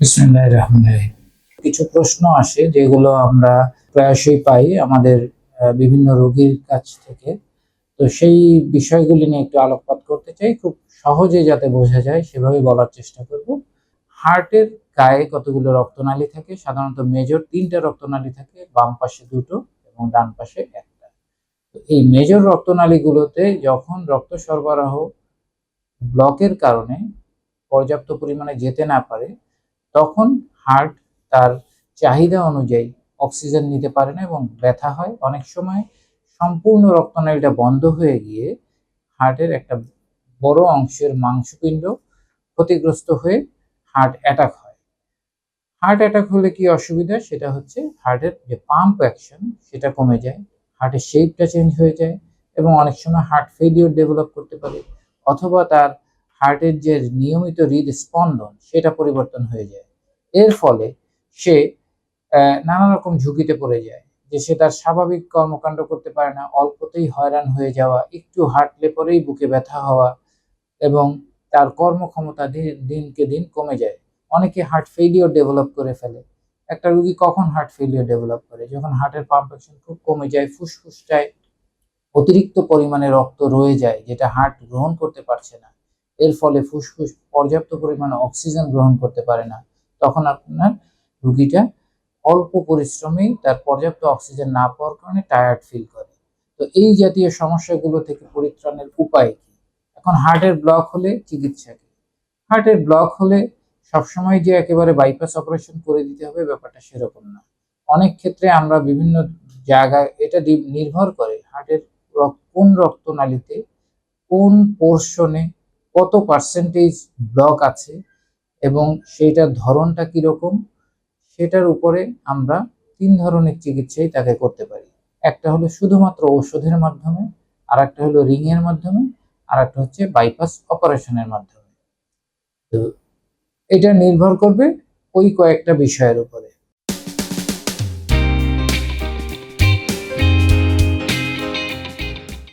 রহিম। কিছু প্রশ্ন আসে যেগুলো আমরা প্রায়শই পাই আমাদের বিভিন্ন রোগীর কাছ থেকে। তো সেই বিষয়গুলি নিয়ে একটু আলোকপাত করতে চাই। খুব সহজে যাতে বোঝা যায় সেভাবে বলার চেষ্টা করব। হার্টের গায়ে কতগুলো রক্তনালী থাকে? সাধারণত মেজর তিনটা রক্তনালী থাকে, বাম পাশে দুটো এবং ডান পাশে একটা। এই মেজর রক্তনালীগুলোতে যখন রক্ত সরবরাহ ব্লকের কারণে পর্যাপ্ত পরিমাণে যেতে না পারে তখন হার্ট তার চাহিদা অনুযায়ী অক্সিজেন নিতে পারে না এবং ব্যথা হয়। অনেক সময় সম্পূর্ণ রক্তনালীটা বন্ধ হয়ে গিয়ে হার্টের একটা বড় অংশের মাংসপিণ্ড ক্ষতিগ্রস্ত হয়ে হার্ট অ্যাটাক হয়। হার্ট অ্যাটাক হলে কি অসুবিধা? সেটা হচ্ছে হার্টের যে পাম্প অ্যাকশন সেটা কমে যায়। হার্টের শেপটা চেঞ্জ হয়ে যায় এবং অনেক সময় হার্ট ফেলিওর ডেভেলপ করতে পারে। অথবা তার হার্টের যে নিয়মিত হৃদস্পন্দন, সেটা পরিবর্তন হয়ে যায়। এর ফলে সে নানা রকম ঝুঁকিতে পড়ে যায়, যে সে তার স্বাভাবিক কর্মকাণ্ড করতে পারে না, অল্পতেই হয়রান হয়ে যাওয়া, একটু হাঁটলে পরেই বুকে ব্যথা হওয়া এবং তার কর্মক্ষমতা দিন- দিনকে দিন কমে যায়। অনেকে হার্ট ফেলিওর ডেভেলপ করে ফেলে। একটা রুগী কখন হার্ট ফেলিওর ডেভেলপ করে? যখন হার্টের পাম্প অ্যাকশন খুব কমে যায় ফুসফুসটায় অতিরিক্ত পরিমাণে রক্ত রয়ে যায়, যেটা হার্ট গ্রহণ করতে পারছে না। এর ফলে ফুসফুস পর্যাপ্ত পরিমাণে অক্সিজেন গ্রহণ করতে পারে না। তখন আপনার রুগীটা অল্প পরিশ্রমেই তার পর্যাপ্ত অক্সিজেন না পাওয়ার কারণে টায়ার্ড ফিল করে। তো এই জাতীয় সমস্যাগুলো থেকে পরিত্রাণের উপায় কি? এখন হার্টের ব্লক হলে চিকিৎসা কি? হার্টের ব্লক হলে সবসময় যে একেবারে বাইপাস অপারেশন করে দিতে হবে ব্যাপারটা সেরকম না। অনেক ক্ষেত্রে আমরা বিভিন্ন জায়গায় এটা নির্ভর করে হার্টের কোন রক্তনালীতে কোন পোর্শনে কত পার্সেন্টেজ ব্লক আছে এবং সেইটার ধরনটা কীরকম, সেটার উপরে আমরা তিন ধরনের চিকিৎসাই তাকে করতে পারি। একটা হলো শুধুমাত্র ওষুধের মাধ্যমে আর একটা হলো রিংয়ের মাধ্যমে আর একটা হচ্ছে বাইপাস অপারেশনের মাধ্যমে। তো এটা নির্ভর করবে ওই কয়েকটা বিষয়ের উপরে।